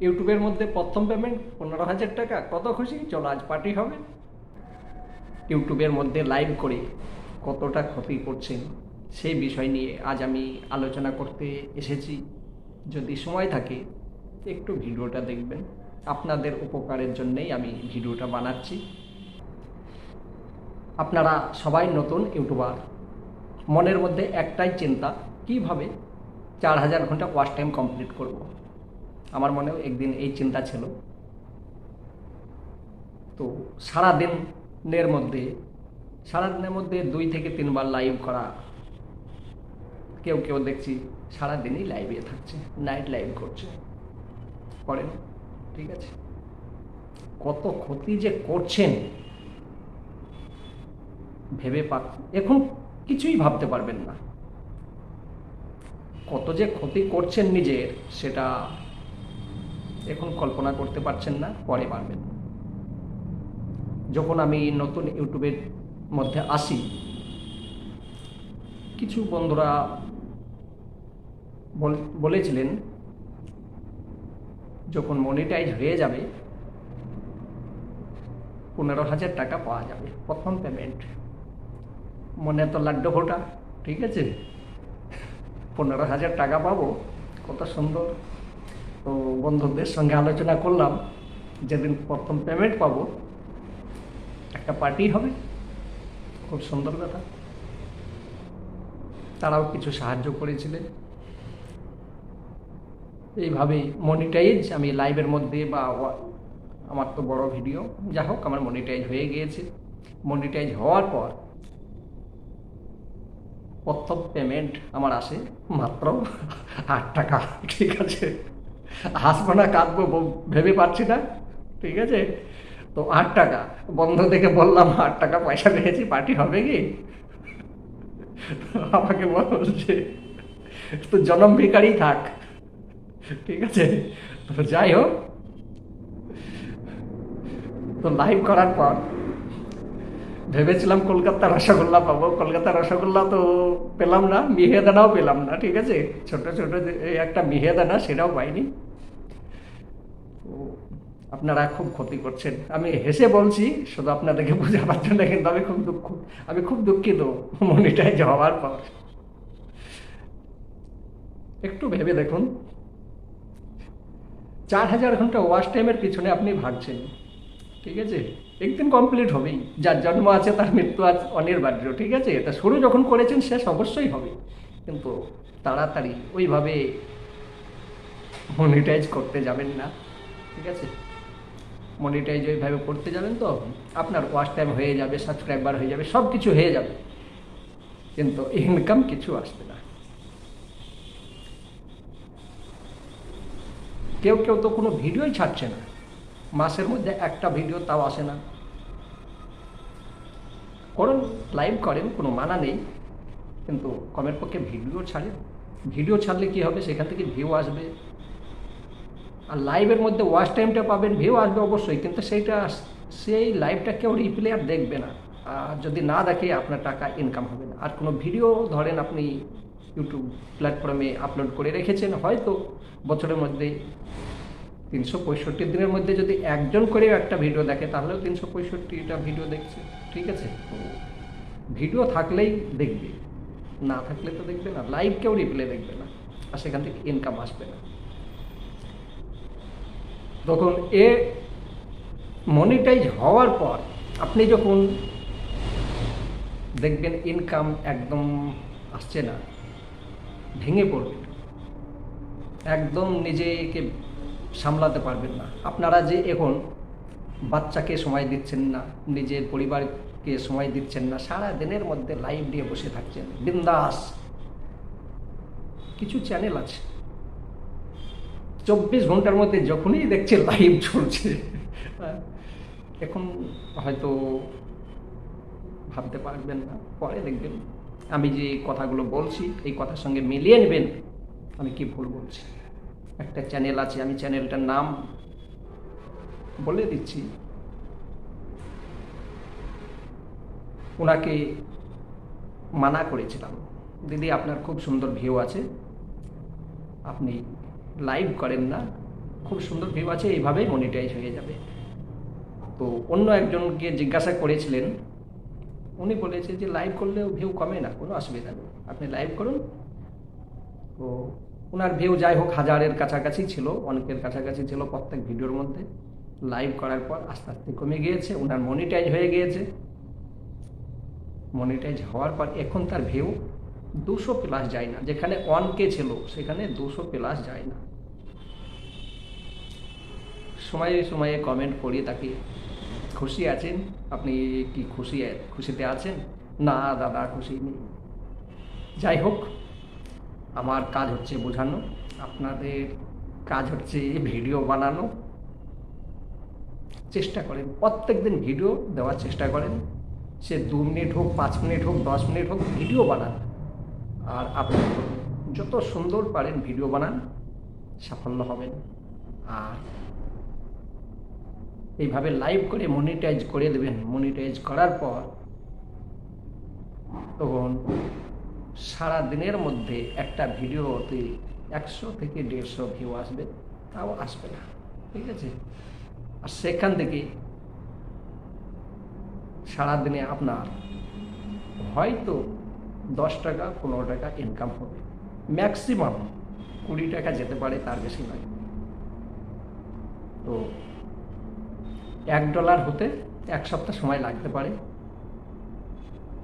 ইউটিউবের মধ্যে প্রথম পেমেন্ট পনেরো হাজার টাকা। কত খুশি? চলো আজ পার্টি হবে। ইউটিউবের মধ্যে লাইভ করে কতটা ক্ষতি করছেন, সেই বিষয় নিয়ে আজ আমি আলোচনা করতে এসেছি। যদি সময় থাকে, একটু ভিডিওটা দেখবেন। আপনাদের উপকারের জন্যেই আমি ভিডিওটা বানাচ্ছি। আপনারা সবাই নতুন ইউটিউবার। মনের মধ্যে একটাই চিন্তা, কীভাবে চার হাজার ঘণ্টা ওয়াচ টাইম কমপ্লিট করব। আমার মনেও একদিন এই চিন্তা ছিল। তো সারা দিনের মধ্যে সারা দিনের মধ্যে দুই থেকে তিনবার লাইভ করা, কেউ কেউ দেখছি সারা দিনই লাইভে থাকছে নাইট লাইভ করছে। করেন, ঠিক আছে? কত ক্ষতি যে করছেন, ভেবে পা, এখন কিছুই ভাবতে পারবেন না। কত যে ক্ষতি করছেন নিজের, সেটা এখন কল্পনা করতে পারছেন না, পরে পারবেন। যখন আমি নতুন ইউটিউবের মধ্যে আসি, কিছু বন্ধুরা বল- বলেছিলেন, যখন মনিটাইজ হয়ে যাবে, পনেরো হাজার টাকা পাওয়া যাবে, প্রথম পেমেন্ট মনে তো লাড্ডু ফোটা, ঠিক আছে? পনেরো হাজার টাকা পাবো, কত সুন্দর। তো বন্ধুদের সঙ্গে আলোচনা করলাম, যেদিন প্রথম পেমেন্ট পাবো, একটা পার্টি হবে, খুব সুন্দর কথা। তারাও কিছু সাহায্য করেছিলেন। এইভাবেই মনিটাইজ আমি লাইভের মধ্যে বা আমার তো বড় ভিডিও যা হোক, আমার মনিটাইজ হয়ে গিয়েছে। মনিটাইজ হওয়ার পর প্রথম পেমেন্ট আমার আসে মাত্র আট টাকা। ঠিক আছে? হাসবো না কাঁদবো ভেবে পাচ্ছি না, ঠিক আছে? তো আট টাকা। বন্ধ থেকে বললাম, আট টাকা পয়সা পেয়েছি পার্টি হবে কি? আমাকে বলছে, তো জনম ভিকারি থাক। ঠিক আছে? তো যাই হোক। তো লাইভ করার পর ভেবেছিলাম কলকাতার রসগোল্লা পাবো। কলকাতার রসগোল্লা তো পেলাম না, মিহেদানাও পেলাম না, ঠিক আছে? ছোট ছোট একটা মিহেদানা, সেটাও পাইনি। আপনারা খুব ক্ষতি করছেন। আমি হেসে বলছি, শুধু আপনাদেরকে বোঝাবার জন্য কিন্তু আমি খুব দুঃখ, আমি খুব দুঃখিত মনিটাইজ হওয়ার পর। একটু ভেবে দেখুন। চার হাজার ঘণ্টা ওয়াশ টাইমের পিছনে আপনি ভাগছেন। ঠিক আছে? একদিন কমপ্লিট হবেই। যার জন্ম আছে, তার মৃত্যু আজ অনিবার্য। ঠিক আছে? তা শুরু যখন করেছেন, শেষ অবশ্যই হবে। কিন্তু তাড়াতাড়ি ওইভাবে মনিটাইজ করতে যাবেন না। ঠিক আছে? মনিটাইজ ওইভাবে করতে যাবেন তো? আপনার ওয়াচ টাইম হয়ে যাবে সাবস্ক্রাইবার হয়ে যাবে সব কিছু হয়ে যাবে। কিন্তু ইনকাম কিছু আসবে না। কেউ কেউ তো কোনো ভিডিওই ছাড়ছে না। মাসের মধ্যে একটা ভিডিও তাও আসে না। করুন লাইভ করেন, কোনো মানা নেই। কিন্তু কমের পক্ষে ভিডিও ছাড়েন ভিডিও ছাড়লে কি হবে? সেখান থেকে ভিউ আসবে। আর লাইভের মধ্যে ওয়াচ টাইমটা পাবেন ভিউ আসবে অবশ্যই, কিন্তু সেইটা সেই লাইভটা কেউ রিপ্লে আর দেখবে না। আর যদি না দেখে, আপনার টাকা ইনকাম হবে না। আর কোনো ভিডিও ধরেন আপনি ইউটিউব প্ল্যাটফর্মে আপলোড করে রেখেছেন, হয়তো বছরের মধ্যে তিনশো পঁয়ষট্টি দিনের মধ্যে যদি একজন করেও একটা ভিডিও দেখে, তাহলেও তিনশো পঁয়ষট্টিটা ভিডিও দেখছে। ঠিক আছে? তো ভিডিও থাকলেই দেখবে। না থাকলে তো দেখবে না। লাইভ কেউ রিপ্লে দেখবে না। আর সেখান থেকে ইনকাম আসবে না। তখন এ মনিটাইজ হওয়ার পর আপনি যখন দেখবেন ইনকাম একদম আসছে না, ভেঙে পড়বেন একদম নিজেকে সামলাতে পারবেন না। আপনারা যে এখন বাচ্চাকে সময় দিচ্ছেন না, নিজের পরিবারকে সময় দিচ্ছেন না, সারা দিনের মধ্যে লাইভ দিয়ে বসে থাকছেন। বিন্দাস। কিছু চ্যানেল আছে। চব্বিশ ঘণ্টার মধ্যে যখনই দেখছে লাইভ চলছে। এখন হয়তো ভাবতে পারবেন না, পরে দেখবেন। আমি যে কথাগুলো বলছি, এই কথার সঙ্গে মিলিয়ে নেবেন, আমি কি ভুল বলছি? একটা চ্যানেল আছে, আমি চ্যানেলটার নাম বলে দিচ্ছি। ওনাকে মানা করেছিলাম। দিদি, আপনার খুব সুন্দর ভিউ আছে। আপনি লাইভ করেন না। খুব সুন্দর ভিউ আছে, এইভাবেই মনিটাইজ হয়ে যাবে। তো অন্য একজনকে জিজ্ঞাসা করেছিলেন, উনি বলেছে যে লাইভ করলেও ভিউ কমে না, কোনো অসুবিধা নেই। আপনি লাইভ করুন। তো ওনার ভিউ যাই হোক, হাজারের কাছাকাছি ছিল, অনেকের কাছাকাছি ছিল প্রত্যেক ভিডিওর মধ্যে। লাইভ করার পর আস্তে আস্তে কমে গিয়েছে ওনার মনিটাইজ হয়ে গিয়েছে। মনিটাইজ হওয়ার পর এখন তার ভিউ দুশো প্লাস যায় না। যেখানে ওয়ান কে ছিল, সেখানে দুশো প্লাস যায় না। সময়ে সময়ে কমেন্ট করি তাকে, খুশি আছেন? আপনি কি খুশি খুশিতে আছেন? না দাদা, খুশি নেই। যাই হোক, আমার কাজ হচ্ছে বোঝানো, আপনাদের কাজ হচ্ছে ভিডিও বানানো। চেষ্টা করেন, প্রত্যেক দিন ভিডিও দেওয়ার চেষ্টা করেন। সে দু মিনিট হোক, পাঁচ মিনিট হোক, দশ মিনিট হোক, ভিডিও বানান। আর আপনি যত সুন্দর পারেন ভিডিও বানান, সাফল্য হবেন। আর এইভাবে লাইভ করে মনিটাইজ করে দেবেন। মনিটাইজ করার পর তখন সারা দিনের মধ্যে একটা ভিডিওতে একশো থেকে দেড়শো ভিউ আসবে। তাও আসবে না। ঠিক আছে? আর সেখান থেকে সারাদিনে আপনার হয়তো দশ টাকা, পনেরো টাকা ইনকাম হবে। ম্যাক্সিমাম কুড়ি টাকা যেতে পারে, তার বেশি নয়। তো এক ডলার হতে এক সপ্তাহ সময় লাগতে পারে।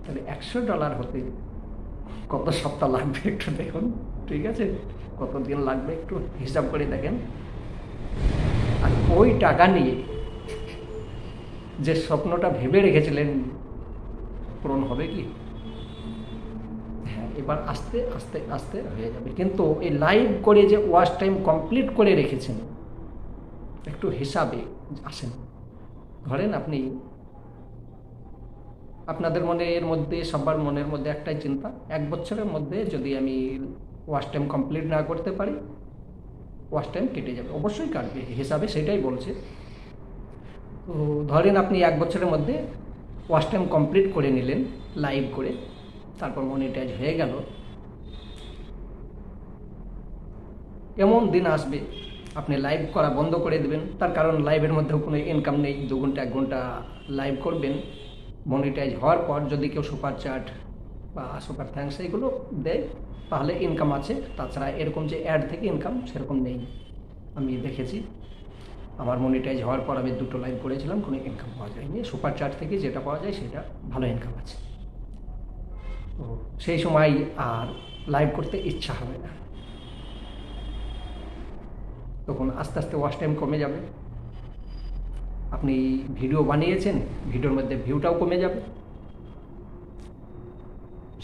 তাহলে একশো ডলার হতে কত সপ্তাহ লাগবে একটু দেখুন, ঠিক আছে? কত দিন লাগবে একটু হিসাব করে দেখেন। আর ওই টাকা নিয়ে যে স্বপ্নটা ভেবে রেখেছিলেন, পূরণ হবে কি? এবার আস্তে আস্তে আস্তে হয়ে যাবে। কিন্তু এই লাইভ করে যে ওয়াচ টাইম কমপ্লিট করে রেখেছেন, একটু হিসাবে আসেন। ধরেন আপনি, আপনাদের মনের মধ্যে, সবার মনের মধ্যে একটাই চিন্তা, এক বছরের মধ্যে যদি আমি ওয়াশ টাইম কমপ্লিট না করতে পারি ওয়াশ টাইম কেটে যাবে। অবশ্যই কাটবে, হিসাবে সেটাই বলছে। তো ধরেন আপনি এক বছরের মধ্যে ওয়াশ টাইম কমপ্লিট করে নিলেন লাইভ করে। তারপর মনিটাইজ হয়ে গেল। এমন দিন আসবে, আপনি লাইভ করা বন্ধ করে দেবেন। তার কারণ লাইভের মধ্যেও কোনো ইনকাম নেই, দু ঘণ্টা, এক ঘণ্টা লাইভ করবেন। মনিটাইজ হওয়ার পর যদি কেউ সুপার চার্ট বা সুপার থ্যাঙ্কস এগুলো দেয়, তাহলে ইনকাম আছে। তাছাড়া এরকম যে অ্যাড থেকে ইনকাম সেরকম নেই। আমি দেখেছি। আমার মনিটাইজ হওয়ার পর আমি দুটো লাইভ করেছিলাম, কোনো ইনকাম পাওয়া যায়নি। সুপার চার্ট থেকে যেটা পাওয়া যায় সেটা ভালো ইনকাম আছে। সেই সময় আর লাইভ করতে ইচ্ছা হবে না। তখন আস্তে আস্তে ওয়াচ টাইম কমে যাবে। আপনি ভিডিও বানিয়েছেন, ভিডিওর মধ্যে ভিউটাও কমে যাবে।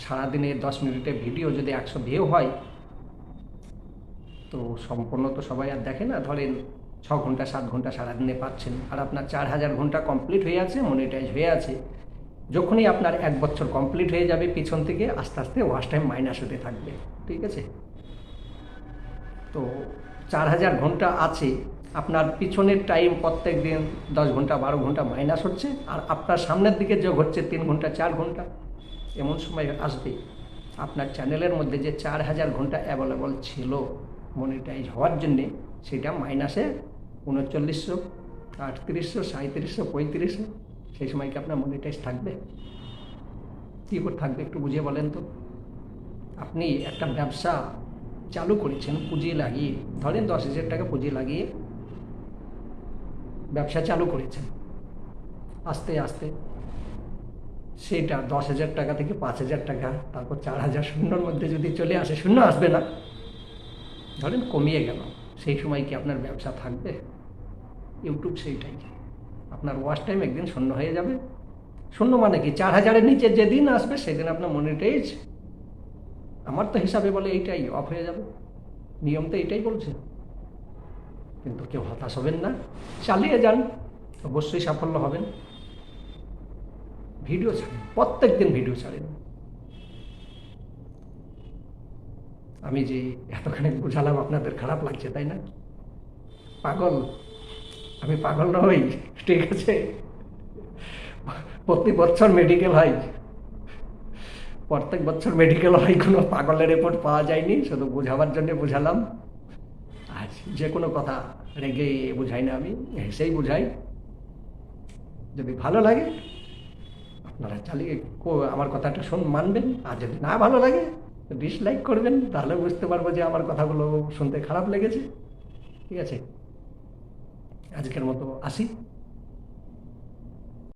সারাদিনে দশ মিনিটের ভিডিও যদি একশো ভিউ হয়, তো সম্পূর্ণ তো সবাই আর দেখে না। ধরেন ছ ঘণ্টা, সাত ঘণ্টা সারাদিনে পাচ্ছেন। আর আপনার চার হাজার ঘণ্টা কমপ্লিট হয়ে আছে মনিটাইজ হয়ে আছে। যখনই আপনার এক বছর কমপ্লিট হয়ে যাবে, পিছন থেকে আস্তে আস্তে ওয়াশ টাইম মাইনাস হতে থাকবে, ঠিক আছে? তো চার হাজার ঘণ্টা আছে, আপনার পিছনের টাইম প্রত্যেক দিন দশ ঘণ্টা, বারো ঘণ্টা মাইনাস হচ্ছে, আর আপনার সামনের দিকে যোগ হচ্ছে তিন ঘণ্টা, চার ঘণ্টা, এমন সময় আসবে। আপনার চ্যানেলের মধ্যে যে চার হাজার ঘণ্টা অ্যাভেলেবল ছিল মনিটাইজ হওয়ার জন্যে, সেটা মাইনাসে উনচল্লিশশো, আটত্রিশশো সাঁত্রিশশো পঁয়ত্রিশশো সেই সময় কি আপনার মনিটাইজ থাকবে? কী করে থাকবে একটু বুঝিয়ে বলেন তো। আপনি একটা ব্যবসা চালু করেছেন পুঁজি লাগিয়ে, ধরেন দশ হাজার টাকা পুঁজি লাগিয়ে ব্যবসা চালু করেছেন। আস্তে আস্তে সেটা দশ হাজার টাকা থেকে পাঁচ হাজার টাকা, তারপর চার হাজার শূন্যর মধ্যে যদি চলে আসে, শূন্য আসবে না। ধরেন কমিয়ে গেল। সেই সময় কি আপনার ব্যবসা থাকবে? ইউটিউব সেইটাই। আপনার ওয়াচ টাইম একদিন শূন্য হয়ে যাবে। শূন্য মানে কি? চার হাজারের নিচে যেদিন আসবে, সেদিন আপনার মনিটাইজ আমার তো হিসাবে বলে এইটাই অফ হয়ে যাবে। নিয়ম তো এইটাই বলছে। কিন্তু কেউ হতাশ হবেন না। চালিয়ে যান। অবশ্যই সাফল্য হবেন। ভিডিও ছাড়েন। প্রত্যেক দিন ভিডিও ছাড়েন। আমি যে এতখানি বোঝালাম, আপনাদের খারাপ লাগছে, তাই না? পাগল। আমি পাগল নই। ঠিক আছে। প্রতি বছর মেডিকেল হয় প্রত্যেক বছর মেডিকেল হয় কোনো পাগলের রিপোর্ট পাওয়া যায়নি, শুধু বোঝাবার জন্য বোঝালাম। আর যে কোনো কথা রেগে বোঝাই না আমি, হেসেই বোঝাই। যদি ভালো লাগে, আপনারা চালিয়ে আমার কথাটা শুন, মানবেন। আর যদি না ভালো লাগে ডিসলাইক করবেন, তাহলে বুঝতে পারব যে আমার কথাগুলো শুনতে খারাপ লেগেছে। ঠিক আছে। আজকের মতো আসি।